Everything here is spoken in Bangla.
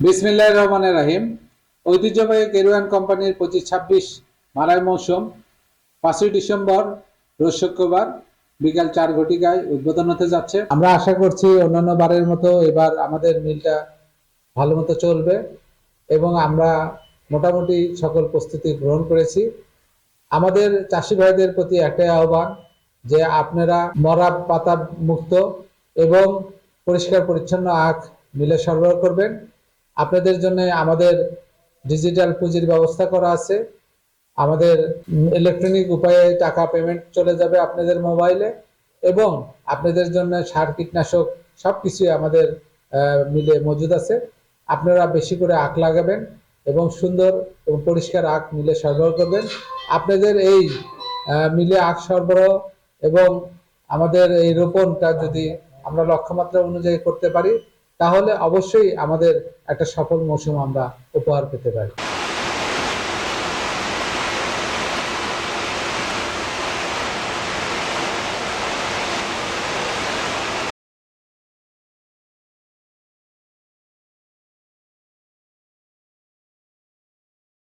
বিসমিল্লাহ রহমানের রাহিম। ঐতিহ্যবাহী কেরুয়ান কোম্পানির পঁচিশ ছাব্বিশ মারাই মৌসুম, পাঁচই ডিসেম্বর, রোজ শুক্রবার, বিকাল চার ঘটিকায় উদ্বোধন হতে যাচ্ছে। আমরা আশা করছি অন্যান্য বারের মতো এবার আমাদের মিলটা ভালো মতো চলবে এবং আমরা মোটামুটি সকল প্রস্তুতি গ্রহণ করেছি। আমাদের চাষি ভাইদের প্রতি একটাই আহ্বান যে আপনারা মরা পাতা মুক্ত এবং পরিষ্কার পরিচ্ছন্ন আখ মিলে সরবরাহ করবেন। আপনাদের জন্য আমাদের ডিজিটাল পুঁজির ব্যবস্থা করা আছে। আমাদের ইলেকট্রনিক উপায়ে টাকা পেমেন্ট চলে যাবে আপনাদের মোবাইলে এবং আপনাদের জন্য সার কীটনাশক সব কিছুই আমাদের মিলে মজুদ আছে। আপনারা বেশি করে আখ লাগাবেন এবং সুন্দর এবং পরিষ্কার আখ মিলে সরবরাহ করবেন। আপনাদের এই মিলে আখ সরবরাহ এবং আমাদের এই রোপণটা যদি আমরা লক্ষ্যমাত্রা অনুযায়ী করতে পারি তাহলে অবশ্যই আমাদের একটা সফল মৌসুম আমরা উপহার পেতে পারি।